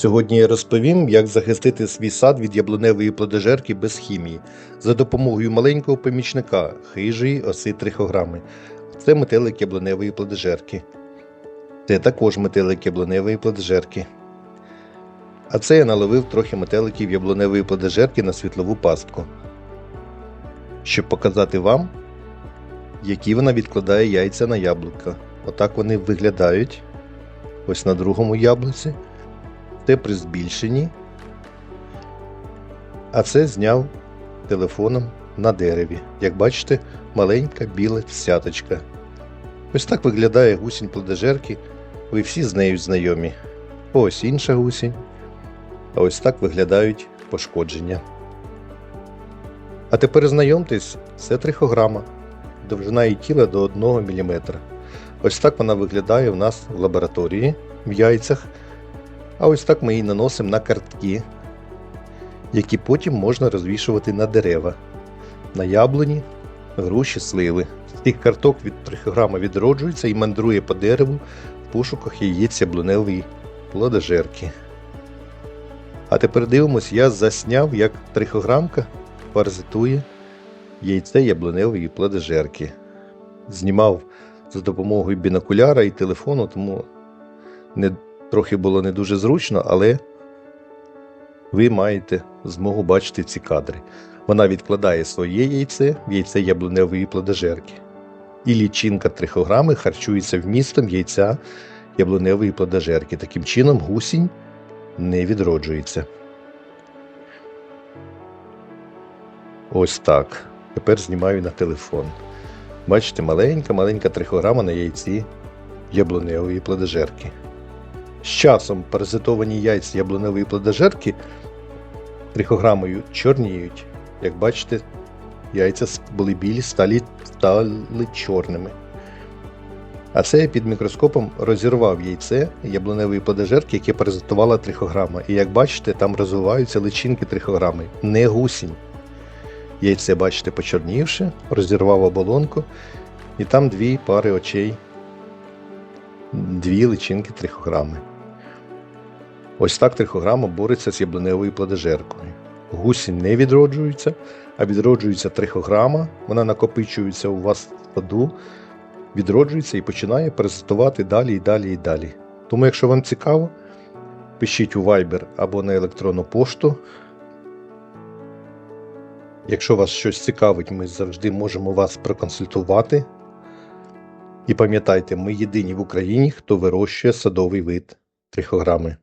Сьогодні я розповім, як захистити свій сад від яблуневої плодожерки без хімії за допомогою маленького помічника хижої оси трихограми. Це метелик яблуневої плодожерки. Це також метелик яблуневої плодожерки. А це я наловив трохи метеликів яблуневої плодожерки на світлову пастку. Щоб показати вам, які вона відкладає яйця на яблука. Отак вони виглядають. Ось на другому яблуці. Це при збільшенні. А це зняв телефоном на дереві. Як бачите, маленька біла сяточка. Ось так виглядає гусінь плодожерки. Ви всі з нею знайомі. Ось інша гусінь. А ось так виглядають пошкодження. А тепер знайомтесь, це трихограма. Довжина її тіла до 1 мм. Ось так вона виглядає у нас в лабораторії в яйцях. А ось так ми її наносимо на картки, які потім можна розвішувати на дерева, на яблуні, груші, сливи. З цих карток від трихограма відроджується і мандрує по дереву в пошуках яєць яблуневої плодожерки. А тепер дивимось, я засняв, як трихограмка паразитує яйце яблуневої плодожерки. Знімав за допомогою бінокуляра і телефону, тому не, трохи було не дуже зручно, але ви маєте змогу бачити ці кадри. Вона відкладає своє яйце в яйце яблуневої плодожерки. І лічинка трихограми харчується вмістом яйця яблуневої плодожерки. Таким чином гусінь не відроджується. Ось так. Тепер знімаю на телефон. Бачите, маленька-маленька трихограма на яйці яблуневої плодожерки. З часом паразитовані яйця яблуневої плодожерки трихограмою чорніють. Як бачите, яйця були білі, стали, стали чорними. А це я під мікроскопом розірвав яйце яблуневої плодожерки, яке паразитувала трихограма. І як бачите, там розвиваються личинки трихограми, не гусінь. Яйце, бачите, почорнівши, розірвав оболонку, і там дві пари очей, дві личинки трихограми. Ось так трихограма бореться з яблуневою плодожеркою. Гусінь не відроджується, а відроджується трихограма, вона накопичується у вас в саду, відроджується і починає паразитувати далі і далі і далі. Тому, якщо вам цікаво, пишіть у Viber або на електронну пошту. Якщо вас щось цікавить, ми завжди можемо вас проконсультувати. І пам'ятайте, ми єдині в Україні, хто вирощує садовий вид трихограми.